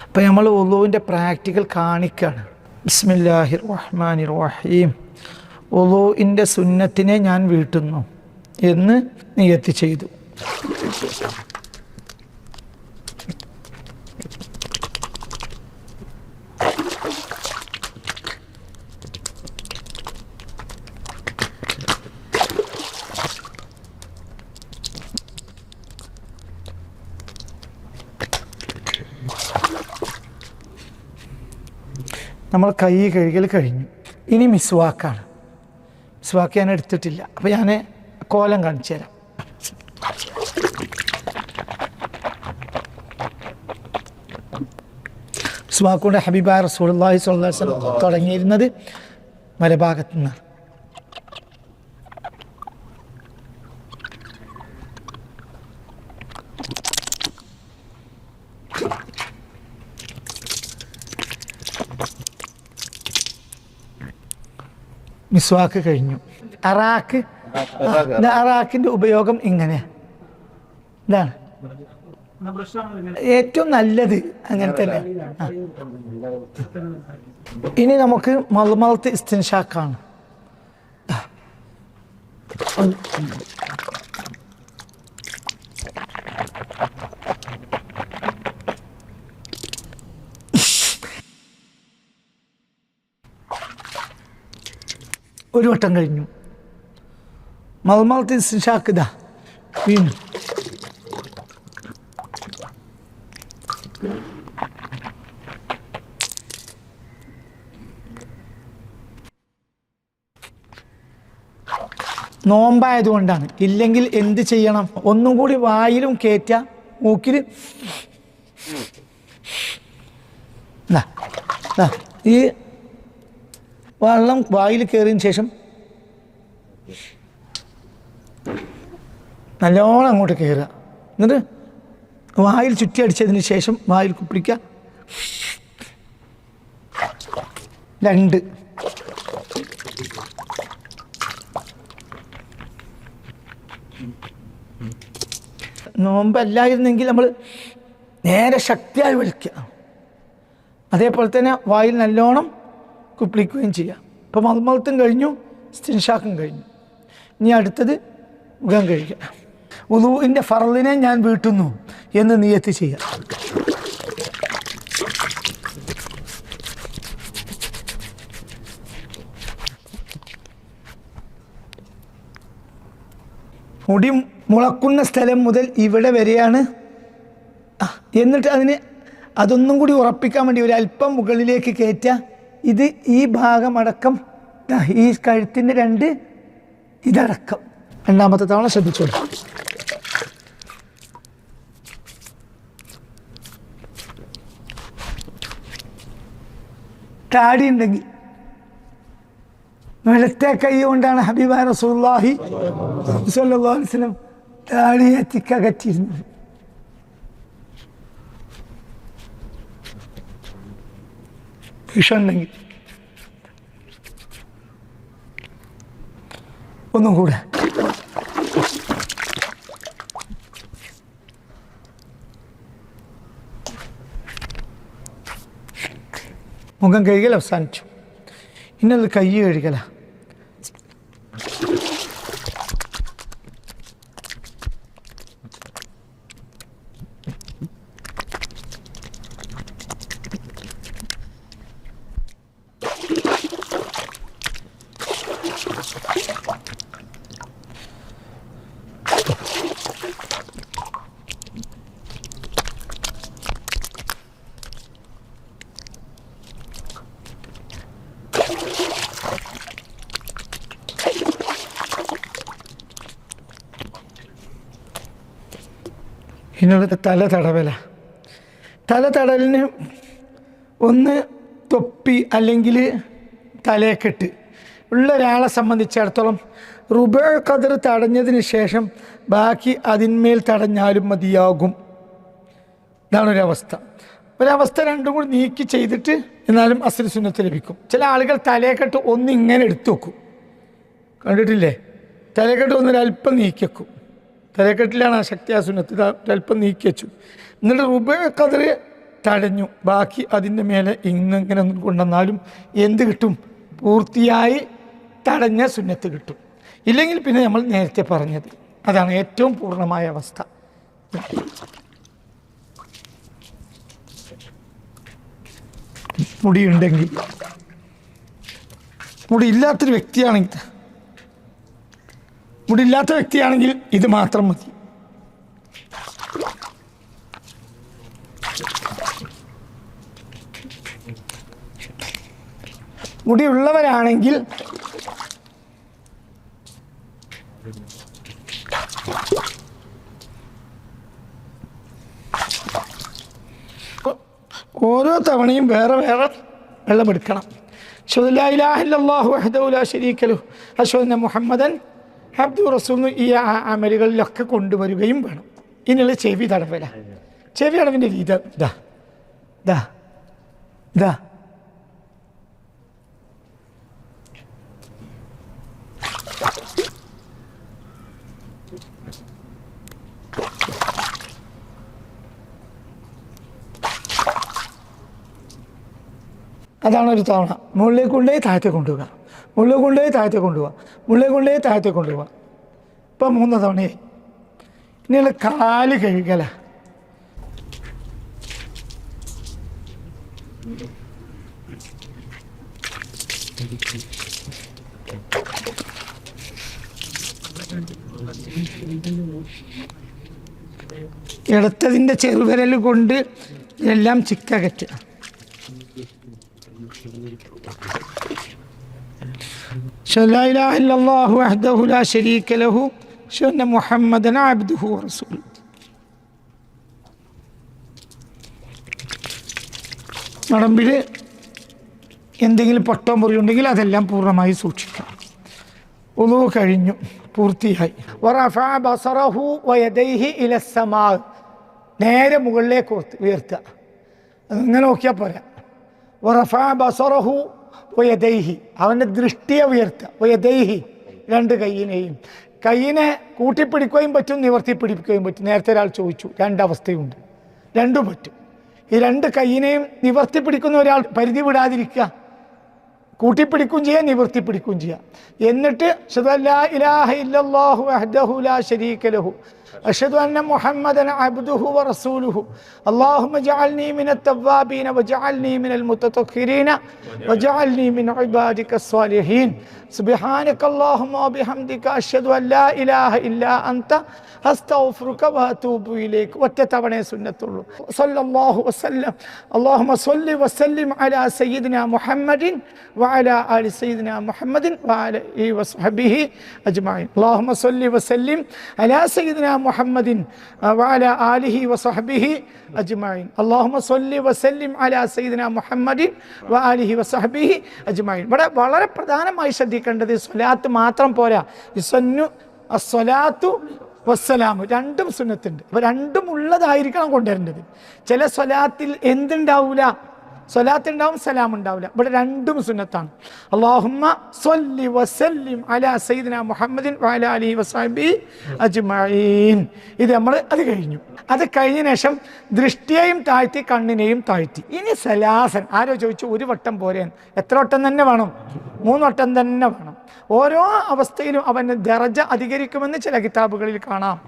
അപ്പം നമ്മൾ ഉളുവിന്റെ പ്രാക്ടിക്കൽ കാണിക്കുകയാണ് ബിസ്മില്ലാഹിർ റഹ്മാൻ റഹീം ഉളുവിന്റെ സുന്നത്തിനെ ഞാൻ വീട്ടുന്നു എന്ന് നിയത്തി ചെയ്തു. നമ്മൾ കൈ കഴുകൽ കഴിഞ്ഞു. ഇനി മിസ്വാക്കാണ്. മിസ്വാക്ക് ഞാൻ എടുത്തിട്ടില്ല. അപ്പോൾ ഞാൻ കോലം കാണിച്ചു തരാം. മിസ്വാക്കൂടെ ഹബീബ റസൂലുള്ളാഹി സ്വല്ലല്ലാഹി അലൈഹി വസല്ലം തുടങ്ങിയിരുന്നത് വലഭാഗത്തു നിന്നാണ്. മിസ്വാക്ക് കഴിഞ്ഞു. അറാക്ക് അറാക്കിന്റെ ഉപയോഗം ഇങ്ങനെ. ഇതാണ്. ഏറ്റവും നല്ലത് അങ്ങനെ തന്നെ. ഇനി നമുക്ക് മൽമലത്ത് ഇസ്തിൻഷാക്കാണ്. ഒരു വട്ടം കഴിഞ്ഞു. മൽമലത്ത് ഇസ്തിൻഷാക്ക് വീണു. നോമ്പായതുകൊണ്ടാണ്. ഇല്ലെങ്കിൽ എന്ത് ചെയ്യണം? ഒന്നും കൂടി വായിലും കയറ്റ മൂക്കിൽ ഈ വെള്ളം വായിൽ കയറിയതിന് ശേഷം നല്ലോണം അങ്ങോട്ട് കയറുക എന്നിട്ട് വായിൽ ചുറ്റി അടിച്ചതിന് ശേഷം വായിൽ കുപ്പിടിക്കുക. രണ്ട്. നോമ്പല്ലായിരുന്നെങ്കിൽ നമ്മൾ നേരെ ശക്തിയായി വലിക്കുക അതേപോലെ തന്നെ വായിൽ നല്ലോണം കുപ്പിളിക്കുകയും ചെയ്യാം. ഇപ്പോൾ മൽമലത്തും കഴിഞ്ഞു സ്റ്റിൻഷാക്കും കഴിഞ്ഞു. ഇനി അടുത്തത് മുഖം കഴിക്കുക ഉദുവിന്റെ ഫറലിനെ ഞാൻ വീട്ടുന്നു എന്ന് നിയത്തി ചെയ്യാം. മുടി മുളക്കുന്ന സ്ഥലം മുതൽ ഇവിടെ വരെയാണ്. എന്നിട്ട് അതിന് അതൊന്നും കൂടി ഉറപ്പിക്കാൻ വേണ്ടി ഒരു അല്പം മുകളിലേക്ക് കയറ്റുക. ഇത് ഈ ഭാഗമടക്കം ഈ കഴുത്തിന്റെ രണ്ട് ഇതടക്കം. രണ്ടാമത്തെ തവണ ശ്രദ്ധിച്ചോളൂ. താടി ഉണ്ടെങ്കിൽ വെളുത്തെ കൈ കൊണ്ടാണ് ഹബീബ റസൂല്ലാഹി സല്ലല്ലാഹു അലൈഹി വസല്ലം വിഷമുണ്ടെങ്കിൽ ഒന്നും കൂടെ. മുഖം കഴുകൽ അവസാനിച്ചു. ഇന്നത് കൈ കഴുകല. ഇന്നത്തെ തല തടവല തല തടലിന് ഒന്ന് തൊപ്പി അല്ലെങ്കിൽ തലയെക്കെട്ട്. ഉള്ള ഒരാളെ സംബന്ധിച്ചിടത്തോളം റുബ കതിർ തടഞ്ഞതിന് ശേഷം ബാക്കി അതിന്മേൽ തടഞ്ഞാലും മതിയാകും. ഇതാണ് ഒരവസ്ഥ ഒരവസ്ഥ രണ്ടും കൂടി നീക്കി ചെയ്തിട്ട് എന്നാലും അസുര സുന്നത്ത് ലഭിക്കും. ചില ആളുകൾ തലയെക്കെട്ട് ഒന്ന് ഇങ്ങനെ എടുത്തു വെക്കും. കണ്ടിട്ടില്ലേ? തലക്കെട്ട് ഒന്നൊരല്പം നീക്കി വെക്കും. തലക്കെട്ടിലാണ് ആ ശക്തി ആ സുന്നത്ത് അല്പം നീക്കി വെച്ചു എന്നിട്ട് റുബ കതിർ തടഞ്ഞു. ബാക്കി അതിന്റെ മേലെ ഇങ്ങനെ കൊണ്ടുവന്നാലും എന്ത് കിട്ടും? പൂർത്തിയായി തടഞ്ഞ സുന്നത്ത് കിട്ടും. ഇല്ലെങ്കിൽ പിന്നെ നമ്മൾ നേരത്തെ പറഞ്ഞത് അതാണ് ഏറ്റവും പൂർണമായ അവസ്ഥ. മുടിയുണ്ടെങ്കിൽ. മുടി ഇല്ലാത്തൊരു വ്യക്തിയാണെങ്കിൽ മുടിയില്ലാത്ത വ്യക്തിയാണെങ്കിൽ ഇത് മാത്രം മതി. മുടിയുള്ളവരാണെങ്കിൽ ഓരോ തവണയും വേറെ വേറെ വെള്ളമെടുക്കണം. ഷുദല്ലാഹു വഹദുല ശരീക്കലു അശ്വന മുഹമ്മദൻ ഹബ്ദു റസൂൽ ഈ അമലുകളിലൊക്കെ കൊണ്ടുവരികയും വേണം. ഇനിയുള്ള ചെവി തടവല. ചെവി അടവിന്റെ രീതി ഇതാ ഇതാ ഇതാ അതാണ് ഒരു തവണ മുകളിലേക്ക് കൊണ്ടുപോയി താഴത്തേക്ക് കൊണ്ടുപോവുക. മുകളിലേക്ക് കൊണ്ടുപോയി താഴത്തെ കൊണ്ടുപോവാം. മുകളിലേക്ക് കൊണ്ടുപോയി താഴത്തെ കൊണ്ടുപോവാം. ഇപ്പം മൂന്ന് തവണയായി ഇനിയുള്ള കാൽ കഴുകല. ഇടത്തതിന്റെ ചെറുവിരൽ കൊണ്ട് എല്ലാം ചിക്കകറ്റുക. أشهد لا إله إلا الله وحده لا شريك له أشهد أن محمدا عبده ورسوله നടമ്പിൽ എന്തെങ്കിലും പൊട്ടോ മുറിയുണ്ടെങ്കിൽ അതെല്ലാം പൂർണമായി സൂക്ഷിക്കണം. ഉളു കഴിഞ്ഞു പൂർത്തിയായി. ബസറഹു വയദൈഹി ഇലസമാ നേരെ മുകളിലേക്ക് ഉയർത്തുക. അങ്ങനെ നോക്കിയാൽ പോരാ. ബസറഹു വയദൈഹി. അവന്റെ ദൃഷ്ടിയെ ഉയർത്തുക. വയദൈഹി. രണ്ട് കൈയിനെയും. കൈയിനെ കൂട്ടിപ്പിടിക്കുകയും പറ്റും നിവർത്തി പിടിപ്പിക്കുകയും പറ്റും. നേരത്തെ ഒരാൾ ചോദിച്ചു രണ്ടവസ്ഥയുണ്ട് രണ്ടും പറ്റും. ഈ രണ്ട് കൈയിനെയും നിവർത്തി പിടിക്കുന്ന ഒരാൾ പരിധി വിടാതിരിക്കുക. കൂട്ടിപ്പിടിക്കുകയും ചെയ്യാം നിവർത്തി പിടിക്കുകയും ചെയ്യാം. എന്നിട്ട് ഇലാഹ ഇല്ലല്ലാഹു വഹ്ദഹു ലാ ശരീക أشهد أن محمدا عبده ورسوله. اللهم اجعلني من التوابين واجعلني من المتطهرين واجعلني من عبادك الصالحين. ഒറ്റ തവണയെ സുന്നത്തുള്ളൂ. സല്ലല്ലാഹു വസല്ലം. അല്ലാഹുമ്മ സല്ലി വസല്ലിം അലാ സയ്യിദിന മുഹമ്മദിൻ വഅല ആലി സയ്യിദിന മുഹമ്മദിൻ വഅല ഈ അജ്മഈൻ അല്ലാഹുമ്മ സല്ലി വസല്ലിം അലാ സയ്യിദിന മുഹമ്മദിൻ വഅല ആലിഹി വസ്ഹബിഹി അജ്മഈൻ അല്ലാഹുമ്മ സല്ലി വസല്ലിം അലാ സയ്യിദിന മുഹമ്മദിൻ വഅലിഹി വസ്ഹബിഹി അജ്മഈൻ ഇവിടെ വളരെ പ്രധാനമായി ശ്രദ്ധിക്കുക ശ്രദ്ധിക്കേണ്ടത് സ്വലാത്ത് മാത്രം പോരാ. ഇസന്നു അസ്വലാത്തു വസ്സലാമു. രണ്ടും സുന്നത്തുണ്ട്. അപ്പോൾ രണ്ടും ഉള്ളതായിരിക്കണം കൊണ്ടുവരേണ്ടത്. ചില സ്വലാത്തിൽ എന്തുണ്ടാവൂല? സ്വലാത്ത് ഉണ്ടാവും സലാം ഉണ്ടാവില്ല ഇവിടെ രണ്ടും സുന്നത്താണ്. അള്ളാഹുമ്മ അലാ മുഹമ്മദിൻ വസഹബി അജ്മഈൻ. ഇത് നമ്മൾ അത് കഴിഞ്ഞു. അത് കഴിഞ്ഞ ശേഷം ദൃഷ്ടിയെയും താഴ്ത്തി കണ്ണിനെയും താഴ്ത്തി. ഇനി സലാസൻ. ആരോ ചോദിച്ചു ഒരു വട്ടം പോരെ എത്ര വട്ടം തന്നെ വേണം? മൂന്ന് വട്ടം തന്നെ വേണം. ഓരോ അവസ്ഥയിലും അവന് ദറജ അധികരിക്കുമെന്ന് ചില കിതാബുകളിൽ കാണാം.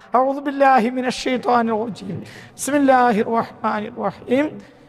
റജീം. ബിസ്മില്ലാഹിർ റഹ്മാനിർ റഹീം.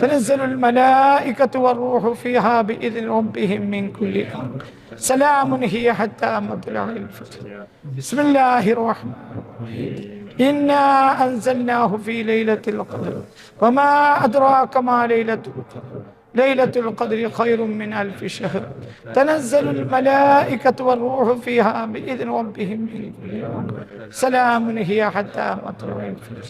تنزل الملائكة والروح فيها بإذن ربهم من كل أمر. سلام هي حتى مطلع الفجر بسم الله الرحمن الرحيم. إنا أنزلناه في ليلة القدر. وما أدراك ما ليلة القدر. ليلة القدر خير من ألف شهر تنزل الملائكة والروح فيها بإذن ربهم من كل أمر. سلام هي حتى مطلع الفجر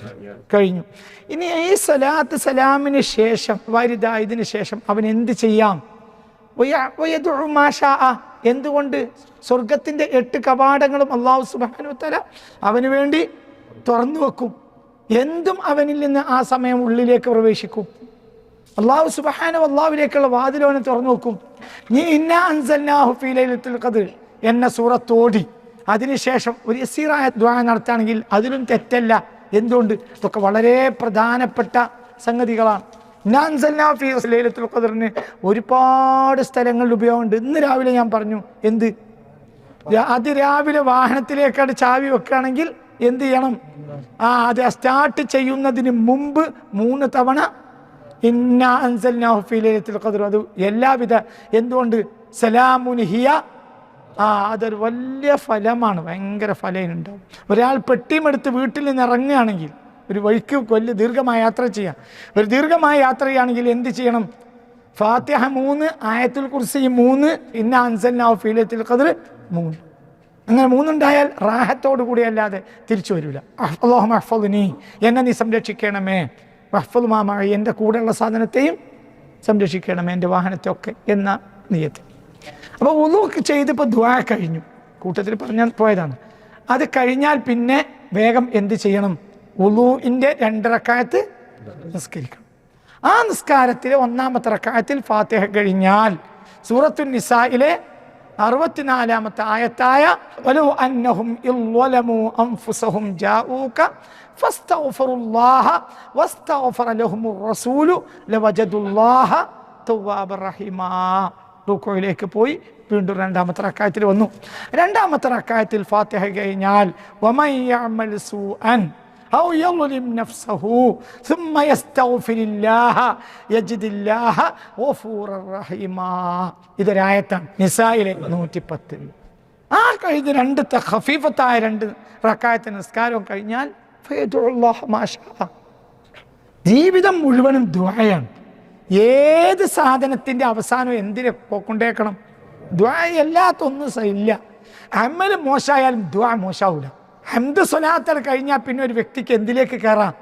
കഴിഞ്ഞു ഇനി ഈ സലാത്ത് സലാമിന് ശേഷം വരിതായതിനു ശേഷം അവൻ എന്ത് ചെയ്യാം വയ- വയദുഉ മാ ശാഅ. എന്തുകൊണ്ട് സ്വർഗത്തിന്റെ എട്ട് കവാടങ്ങളും അള്ളാഹു സുബ്ഹാനഹു വതആല അവന് വേണ്ടി തുറന്നു വെക്കും എന്തും അവനിൽ നിന്ന് ആ സമയം ഉള്ളിലേക്ക് പ്രവേശിക്കും അള്ളാഹു സുബ്ഹാനഹു അള്ളാഹുവിലേക്കുള്ള വാതിലോനെ തുറന്നു നോക്കും. നീ ഇന്ന ലൈലത്തുൽ ഖദ്ർ എന്ന സൂറത്തോടി അതിനുശേഷം ഒരു എസീറായ ദ്വാ നടത്തുകയാണെങ്കിൽ അതിലും തെറ്റല്ല. എന്തുകൊണ്ട്? ഇതൊക്കെ വളരെ പ്രധാനപ്പെട്ട സംഗതികളാണ്. ലൈലത്തുൽ ഒരുപാട് സ്ഥലങ്ങളിൽ ഉപയോഗമുണ്ട്. ഇന്ന് രാവിലെ ഞാൻ പറഞ്ഞു എന്ത്? രാ- അത് രാവിലെ വാഹനത്തിലേക്കാണ് ചാവി വെക്കുകയാണെങ്കിൽ എന്ത് ചെയ്യണം? ആ അത് സ്റ്റാർട്ട് ചെയ്യുന്നതിന് മുമ്പ് മൂന്ന് തവണ ഇന്ന അത് എല്ലാവിധ എന്തുകൊണ്ട്? സലാമുനിഹിയ ഹിയ. ആ അതൊരു വലിയ ഫലമാണ്. ഭയങ്കര ഫലമുണ്ടാവും. ഒരാൾ പെട്ടിയുമെടുത്ത് വീട്ടിൽ നിന്ന് ഇറങ്ങുകയാണെങ്കിൽ ഒരു വഴിക്ക് വലിയ ദീർഘമായ യാത്ര ചെയ്യാം. ഒരു ദീർഘമായ യാത്ര ചെയ്യുകയാണെങ്കിൽ എന്ത് ചെയ്യണം? ഫാത്തിഹ മൂന്ന് ആയത്തിൽ കുറിച്ച് ഈ മൂന്ന് ഇന്ന അൻസൽനാഹു ഫീലത്തിൽ ഖദ്ർ മൂന്ന്. അങ്ങനെ മൂന്നുണ്ടായാൽ റാഹത്തോടു കൂടി അല്ലാതെ തിരിച്ചു വരില്ല. അള്ളാഹു മഹ്ഫുനി എന്നെ നീ സംരക്ഷിക്കണമേ. മഹ്ഫുൽ മാമായി എന്റെ കൂടെയുള്ള സാധനത്തെയും സംരക്ഷിക്കണം എന്റെ വാഹനത്തെ ഒക്കെ എന്ന നീയത്തിൽ അപ്പോൾ ഉളുക്ക് ചെയ്തിപ്പോൾ ദ്വാ കഴിഞ്ഞു. കൂട്ടത്തിൽ പറഞ്ഞാൽ പോയതാണ്. അത് കഴിഞ്ഞാൽ പിന്നെ വേഗം എന്ത് ചെയ്യണം? ഉളുവിന്റെ രണ്ടിറക്കായത്ത് നിസ്കരിക്കണം. ആ നിസ്കാരത്തിലെ ഒന്നാമത്തെ റക്കായത്തിൽ ഫാത്തിഹ കഴിഞ്ഞാൽ സൂറത്തുൻ നിസായിലെ അറുപത്തിനാലാമത്തെ ആയത്തായ റുക്കോയിലേക്ക് പോയി വീണ്ടും രണ്ടാമത്തെ റക്കായത്തിൽ വന്നു. രണ്ടാമത്തെ റക്കായത്തിൽ ഫാത്തിഹ കഴിഞ്ഞാൽ أو يظلم نفسه ثم يستغفر الله يجد الله غفورا رحيما ഇതൊരായത്താണ് നിസായിലെ നൂറ്റി പത്തിൽ ആ കഴിഞ്ഞ രണ്ട് ത- ഖഫീഫത്തായ രണ്ട് റക്കായത്തെ നിസ്കാരവും കഴിഞ്ഞാൽ ഫയദുല്ലാഹ മാ ശാഅ. ജീവിതം മുഴുവനും ദ്വായാണ് ഏത് സാധനത്തിൻ്റെ അവസാനം എന്തിനെ കൊണ്ടേക്കണം ദ്വാ അല്ലാത്തൊന്നും സ- ഇല്ല അമ്മൽ മോശമായാലും ദ്വാ മോശമാവില്ല ഹംദ് സ്വലാത്തൽ കഴിഞ്ഞാൽ പിന്നെ ഒരു വ്യക്തിക്ക് എന്തിലേക്ക് കയറാം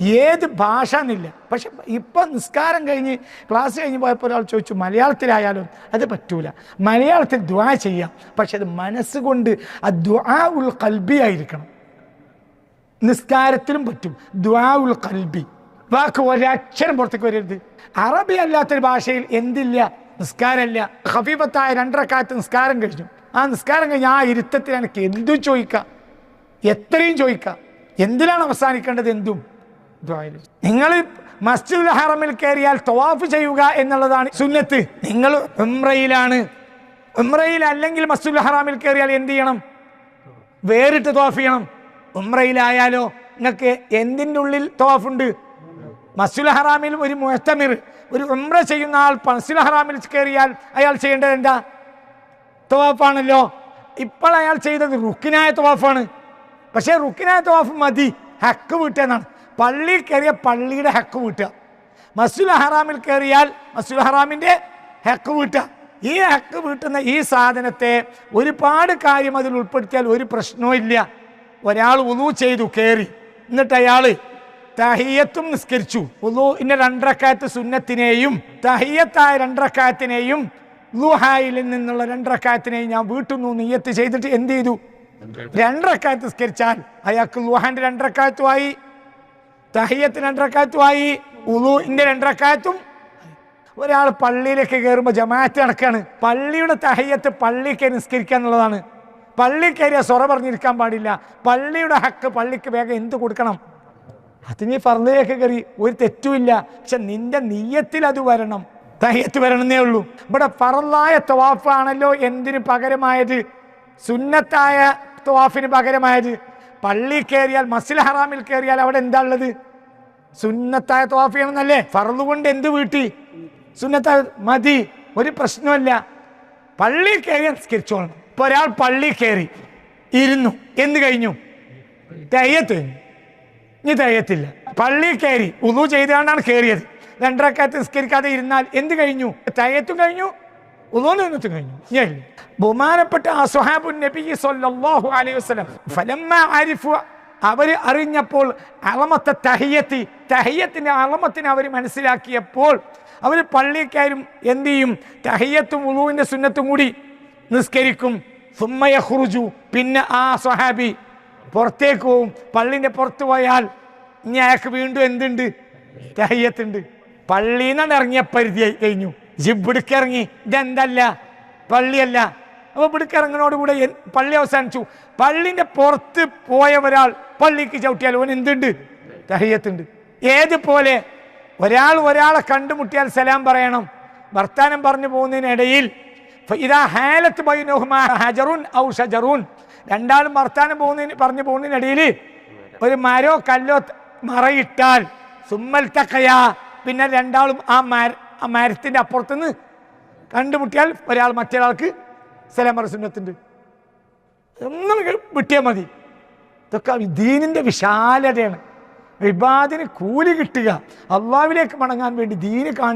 ഏത് ഭാഷ എന്നില്ല പക്ഷെ ഇപ്പം നിസ്കാരം കഴിഞ്ഞ് ക്ലാസ് കഴിഞ്ഞ് പോയപ്പോൾ ഒരാൾ ചോദിച്ചു മലയാളത്തിലായാലും അത് പറ്റൂല. മലയാളത്തിൽ ദ്വാ ചെയ്യാം. പക്ഷെ അത് മനസ്സുകൊണ്ട് ആ ദ്വാ ഉൾ കൽബിയായിരിക്കണം നിസ്കാരത്തിലും പറ്റും. ദ്വാ ഉൾ കൽബി വാക്ക് ഒരക്ഷരം പുറത്തേക്ക് വരരുത്. അറബി അല്ലാത്തൊരു ഭാഷയിൽ എന്തില്ല? നിസ്കാരമില്ല ഹഫീബത്തായ രണ്ടരക്കാലത്ത് നിസ്കാരം കഴിഞ്ഞു. ആ നിസ്കാരം കഴിഞ്ഞ് ആ ഇരുത്തത്തിൽ എനിക്ക് എന്തും ചോദിക്കാം. എത്രയും ചോദിക്കാം. എന്തിനാണ് അവസാനിക്കേണ്ടത് എന്തും? നിങ്ങൾ മസ്ജിദുൽ ഹറമിൽ കയറിയാൽ തവാഫ് ചെയ്യുക എന്നുള്ളതാണ് സുന്നത്ത്. നിങ്ങൾ ഉംറയിലാണ്. ഉംറയിൽ അല്ലെങ്കിൽ മസ്ജിദുൽ ഹറാമിൽ കയറിയാൽ എന്ത് ചെയ്യണം? വേറിട്ട് തവാഫ് ചെയ്യണം. ഉംറയിലായാലോ നിങ്ങൾക്ക് എന്തിന്റെ ഉള്ളിൽ തോഫുണ്ട് മസ്ജിദുൽ ഹറാമിൽ ഒരു മുഹത്തമിർ ഒരു ഉംറ ചെയ്യുന്ന ആൾ മസ്ജിദുൽ ഹറാമിൽ കയറിയാൽ അയാൾ ചെയ്യേണ്ടത് എന്താ? തവാഫാണല്ലോ. ഇപ്പോൾ അയാൾ ചെയ്തത് റുക്കിനായ തവാഫാണ്. പക്ഷേ റുക്കിനായ തവാഫ് മതി. ഹക്ക് വീട്ടുകയെന്നാണ് പള്ളിയിൽ കയറിയ പള്ളിയുടെ ഹക്ക് വീട്ടുക. മസ്ജിദ് ഹറാമിൽ കയറിയാൽ മസ്ജിദ് ഹറാമിന്റെ ഹക്ക് വീട്ടുക. ഈ ഹക്ക് വീട്ടുന്ന ഈ സാധനത്തെ ഒരുപാട് കാര്യം അതിൽ ഉൾപ്പെടുത്തിയാൽ ഒരു പ്രശ്നവും ഇല്ല. ഒരാൾ ഉളു ചെയ്തു കയറി. എന്നിട്ട് അയാൾ തഹിയത്തും നിസ്കരിച്ചു. ഉളുവിന്റെ രണ്ടരക്കായത്ത് സുന്നത്തിനെയും തഹിയത്തായ രണ്ടറക്കാത്തിനെയും ലുഹായിൽ നിന്നുള്ള രണ്ടറക്കാത്തിനെയും ഞാൻ വീട്ടിൽ നിന്ന് നീയത്ത് ചെയ്തിട്ട് എന്ത് ചെയ്തു? രണ്ടരക്കായത്ത് നിസ്കരിച്ചാൽ അയാൾക്ക് ലുഹാന്റെ രണ്ടരക്കാലത്തുമായി തഹയ്യത്തിന് രണ്ടരക്കാലത്തുമായി ഉലുവിന്റെ രണ്ടരക്കാലത്തും. ഒരാൾ പള്ളിയിലേക്ക് കയറുമ്പോൾ ജമാഅത്ത് നടക്കുകയാണ് പള്ളിയുടെ തഹയ്യത്ത് പള്ളി കയറി നിസ്കരിക്കുക എന്നുള്ളതാണ്. പള്ളി കയറിയ സ്വറ പറഞ്ഞിരിക്കാൻ പാടില്ല. പള്ളിയുടെ ഹക്ക് പള്ളിക്ക് വേഗം എന്ത് കൊടുക്കണം? അത് നീ ഫർദിലേക്ക് കയറി ഒരു തെറ്റുമില്ല പക്ഷെ നിന്റെ നീയത്തിൽ അത് വരണം. തഹയ്യത്ത് വരണമെന്നേ ഉള്ളൂ. ഇവിടെ ഫറലായ തവാഫാണല്ലോ എന്തിനു പകരമായത്? സുന്നത്തായ തവാഫിന് പകരമായത്. പള്ളി കയറിയാൽ മസിൽ ഹറാമിൽ കയറിയാൽ അവിടെ എന്താ ഉള്ളത്? സുന്നത്തായ തോഫിയാണെന്നല്ലേ ഫറദ് കൊണ്ട് എന്ത് വീട്ടി? സുന്നത്തായ മതി ഒരു പ്രശ്നമല്ല പള്ളി കയറി നിസ്കരിച്ചോളണം. ഇപ്പൊ ഒരാൾ പള്ളി കയറി ഇരുന്നു എന്ത് കഴിഞ്ഞു? തെയ്യത്ത് ഇനി തെയ്യത്തില്ല. പള്ളി കയറി ഉദു ചെയ്തുകൊണ്ടാണ് കയറിയത്. രണ്ടരക്കാലത്ത് നിസ്കരിക്കാതെ ഇരുന്നാൽ എന്ത് കഴിഞ്ഞു? തയ്യത്തും കഴിഞ്ഞു. ഉദോനത്തും കഴിഞ്ഞു. ഞാൻ ബഹുമാനപ്പെട്ട ആ സുഹാബുൻ നബി സല്ലല്ലാഹു അലൈഹി വസല്ലം ഫലമ്മ ആരിഫു അവർ അറിഞ്ഞപ്പോൾ അളമത്തെ തഹിയത്തി തഹിയത്തിന്റെ അളമത്തിനെ അവർ മനസ്സിലാക്കിയപ്പോൾ അവർ പള്ളിക്കാരും എന്ത് ചെയ്യും? തഹിയത്തും ഉളുവിന്റെ സുന്നത്തും കൂടി നിസ്കരിക്കും. സുമ്മയ ഹുറുജു പിന്നെ ആ സ്വഹാബി പുറത്തേക്ക് പോവും. പള്ളിന്റെ പുറത്ത് പോയാൽ ഇനി അയാൾക്ക് വീണ്ടും എന്തുണ്ട്? തഹയ്യത്തുണ്ട്. പള്ളിയിൽ നിന്നാണ് ഇറങ്ങിയ പരിധി കഴിഞ്ഞു. ജിബിടുക്ക് ഇറങ്ങി. ഇതെന്തല്ല? പള്ളിയല്ല. അപ്പോൾ ഇവിടേക്ക് ഇറങ്ങുന്നതോടുകൂടെ എൻ- പള്ളി അവസാനിച്ചു. പള്ളിന്റെ പുറത്ത് പോയ ഒരാൾ പള്ളിക്ക് ചവിട്ടിയാൽ ഓൻ എന്തുണ്ട്? തഹയ്യത്തുണ്ട്. ഏതുപോലെ ഒരാൾ ഒരാളെ കണ്ടുമുട്ടിയാൽ സലാം പറയണം. വർത്താനം പറഞ്ഞു പോകുന്നതിനിടയിൽ ഇതാ ഹാലത്ത് ബൈനഹുമാ ഹജറുൻ ഔ ഷജറുൻ. രണ്ടാളും വർത്താനം പോകുന്നതിന് പറഞ്ഞു പോകുന്നതിനിടയിൽ ഒരു മരോ കല്ലോ മറയിട്ടാൽ സുമ്മൽ തക്കയാ പിന്നെ രണ്ടാളും ആ മര ആ മരത്തിന്റെ അപ്പുറത്തുനിന്ന് കണ്ടുമുട്ടിയാൽ ഒരാൾ മറ്റൊരാൾക്ക് സലാം സുന്നത്തിന്റെ ഒന്നും വിട്ടിയാൽ മതി. ഇതൊക്കെ ദീനിന്റെ വിശാലതയാണ്. വിവാദിന് കൂലി കിട്ടുക. അള്ളാവിലേക്ക് മടങ്ങാൻ വേണ്ടി ദീന് കാണി